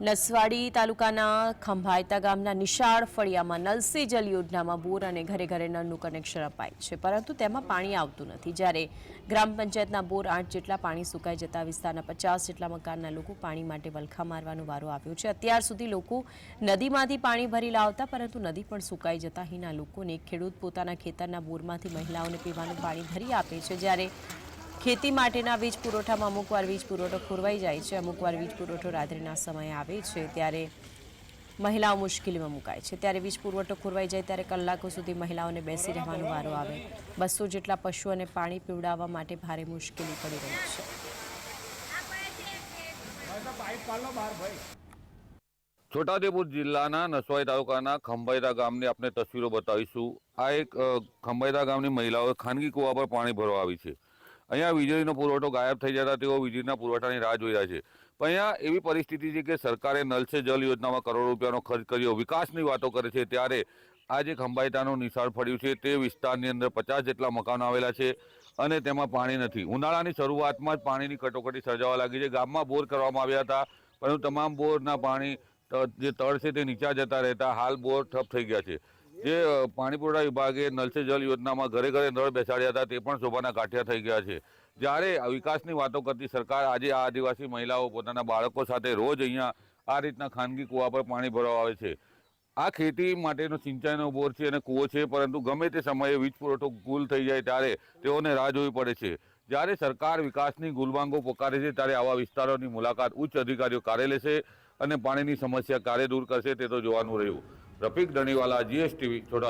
નસવાડી તાલુકાના ખંભાયતા ગામના નિશાળ ફળિયામાં નલસી જલ યોજનામાં બોર અને ઘરે ઘરે નળનું કનેક્શન અપાય છે. પરંતુ તેમાં પાણી આવતું નથી. જ્યારે ગ્રામ પંચાયતના બોર આઠ જેટલા પાણી સુકાઈ જતા વિસ્તારના પચાસ જેટલા મકાનના લોકો પાણી માટે વલખા મારવાનો વારો આવ્યો છે. અત્યાર સુધી લોકો નદીમાંથી પાણી ભરી લાવતા, પરંતુ નદી પણ સુકાઈ જતા. અહીંના લોકોને ખેડૂત પોતાના ખેતરના બોરમાંથી મહિલાઓને પીવાનું પાણી ભરી આપે છે. જ્યારે ખેતી માટેના વીજ પુરવઠામાં અમુકવાર વીજ પુરવઠો ખોરવાઈ જાય છે. અમુકવાર વીજ પુરવઠો રાત્રિના સમયે આવે છે ત્યારે મહિલાઓ મુશ્કેલીમાં મુકાય છે. ત્યારે વીજ પુરવઠો ખોરવાઈ જાય ત્યારે કલાકો સુધી મહિલાઓને બેસી રહેવાનો વારો આવે. બસો જેટલા પશુઓને પાણી પીવડાવવા માટે ભારે મુશ્કેલી પડી રહી છે. છોટાઉદેપુર જિલ્લાના નસવાઈ તાલુકાના ખંભાઈરા ગામની આપણે તસવીરો બતાવીશું. આ એક ખંભાઈરા ગામની મહિલાઓ ખાનગી કૂવા પર પાણી ભરવા આવી છે. અહીંયા વીજળીનો પુરવઠો ગાયબ થઈ જતા તેઓ વીજળીના પુરવઠાની રાહ જોઈ રહ્યા છે. પણ અહીંયા એવી પરિસ્થિતિ છે કે સરકારે નલ સે જલ યોજનામાં કરોડો રૂપિયાનો ખર્ચ કર્યો. વિકાસની વાતો કરે છે ત્યારે આ જે ખંભાઈતાનું નિશાળ ફળ્યું છે તે વિસ્તારની અંદર પચાસ જેટલા મકાનો આવેલા છે અને તેમાં પાણી નથી. ઉનાળાની શરૂઆતમાં જ પાણીની કટોકટી સર્જાવા લાગી છે. ગામમાં બોર કરવામાં આવ્યા હતા, પરંતુ તમામ બોરના પાણી જે તળ છે તે નીચા જતા રહેતા હાલ બોર ઠપ થઈ ગયા છે. જે પાણી પુરવઠા વિભાગે નલ સે જલ યોજનામાં ઘરે ઘરે નળ બેસાડ્યા હતા, તે પણ શોભાના કાઠિયા થઈ ગયા છે. જ્યારે વિકાસની વાતો કરતી સરકાર આજે આ આદિવાસી મહિલાઓ પોતાના બાળકો સાથે રોજ અહીંયા આ રીતના ખાનગી કૂવા પર પાણી ભરવા આવે છે. આ ખેતી માટેનો સિંચાઈનો બોર છે અને કૂવો છે, પરંતુ ગમે તે સમયે વીજ પુરવઠો ગુલ થઈ જાય ત્યારે તેઓને રાહ જોવી પડે છે. જ્યારે સરકાર વિકાસની ગુલબાંગો પોકારે છે, ત્યારે આવા વિસ્તારોની મુલાકાત ઉચ્ચ અધિકારીઓ કારે લેશે અને પાણીની સમસ્યા ક્યારે દૂર કરશે તે તો જોવાનું રહ્યું. રફીક ધણીવાલા જીએસટીવી છોટા